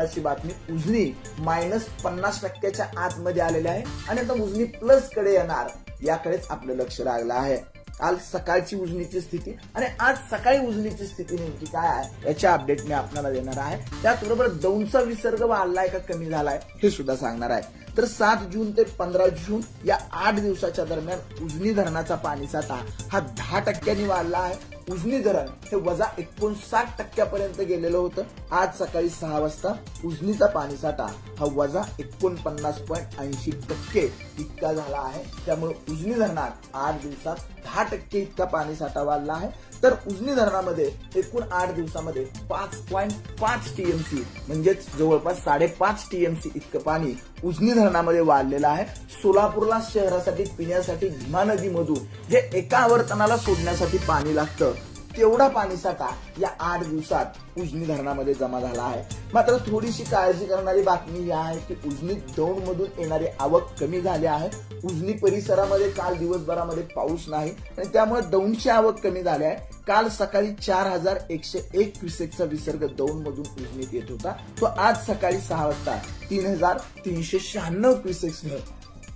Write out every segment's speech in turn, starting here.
महत्वाची बातमी उजनी मायनस पन्नास टक्क्याच्या आतमध्ये आलेली आहे आणि आता उजनी प्लसकडे येणार याकडेच आपलं लक्ष लागलं आहे. काल सकाळची उजनीची स्थिती आणि आज सकाळी उजनीची स्थिती नेमकी काय आहे याच्या अपडेट मी आपल्याला देणार आहे. त्याचबरोबर दौंडचा विसर्ग वाढलाय का कमी झालाय हे सुद्धा सांगणार आहे. तर सात जून ते पंधरा जून या आठ दिवसाच्या दरम्यान उजनी धरणाचा पाणीसाठा हा दहा टक्क्यांनी वाढला आहे. उजनी धरण हे वजा एकोणसाठ टक्क्यापर्यंत गेलेलं होतं. आज सकाळी सहा वाजता उजनीचा पाणीसाठा हा वजा एकोणपन्नास पॉईंट ऐंशी टक्के इतका झाला आहे. त्यामुळे उजनी धरणात आठ दिवसात दहा टक्के इतका पाणीसाठा वाढला आहे. तर उजनी धरणामध्ये एकूण आठ दिवसामध्ये पाच पॉईंट पाच टीएमसी म्हणजेच जवळपास साडेपाच टीएमसी इतकं पाणी उजनी धरणामध्ये वाढलेलं आहे. सोलापूरला शहरासाठी पिण्यासाठी भीमा नदीमधून जे एका आवर्तनाला सोडण्यासाठी पाणी लागतं. तेवढा पाणीसाठा या आठ दिवसात उजनी धरणामध्ये जमा झाला आहे. मात्र थोडीशी काळजी करणारी बातमी ही आहे की उजनी दौंड मधून येणारी आवक कमी झाली आहे. उजनी परिसरामध्ये काल दिवसभरामध्ये पाऊस नाही आणि त्यामुळे दौंडची आवक कमी झाली आहे. काल सकाळी चार हजार एकशे एक क्युसेकचा विसर्ग दौंड मधून उजनीत येत होता. तो आज सकाळी सहा वाजता तीन हजार तीनशे शहाण्णव क्युसेक्स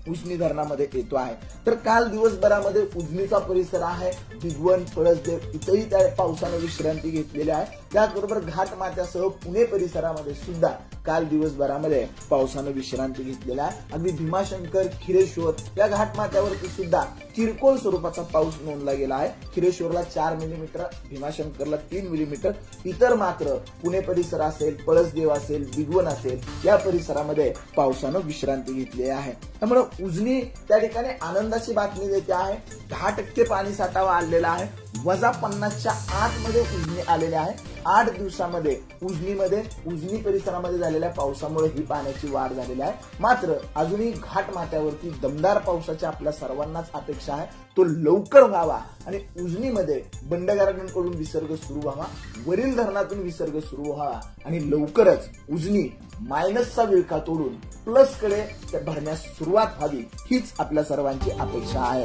उजनी धरणामध्ये येतो आहे. तर काल दिवसभरामध्ये उजनीचा परिसर आहे. भिगवण पळसदेव इथंही त्या पावसानं विश्रांती घेतलेली आहे. त्याचबरोबर घाटमाथ्यासह पुणे परिसरामध्ये सुद्धा काल दिवसभरामध्ये पावसानं विश्रांती घेतलेला आहे अगदी भीमाशंकर खिरेश्वर या घाटमाथ्यावरती सुद्धा किरकोळ स्वरूपाचा पाऊस नोंदला गेला आहे. खिरेश्वरला चार मिलीमीटर भीमाशंकरला तीन मिलीमीटर इतर मात्र पुणे परिसर असेल पळसदेव असेल बिगवन असेल या परिसरामध्ये पावसानं विश्रांती घेतली आहे. त्यामुळे उजनी त्या ठिकाणी आनंदाची बातमी देते आहे. दहा टक्के पाणी साठावा आणलेला आहे. वजा पन्नासच्या आतमध्ये उजनी आलेल्या आहे. आठ दिवसामध्ये उजनीमध्ये उजनी परिसरामध्ये झालेल्या पावसामुळे ही पाण्याची वाढ झालेली आहे. मात्र अजूनही घाट माथ्यावरती दमदार पावसाची आपल्या सर्वांनाच अपेक्षा आहे. तो लवकर व्हावा आणि उजनीमध्ये बंडगारांकडून विसर्ग सुरू व्हावा. वरील धरणातून विसर्ग सुरू व्हावा आणि लवकरच उजनी मायनसचा विळखा तोडून प्लसकडे भरण्यास सुरुवात व्हावी हीच आपल्या सर्वांची अपेक्षा आहे.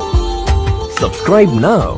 Subscribe now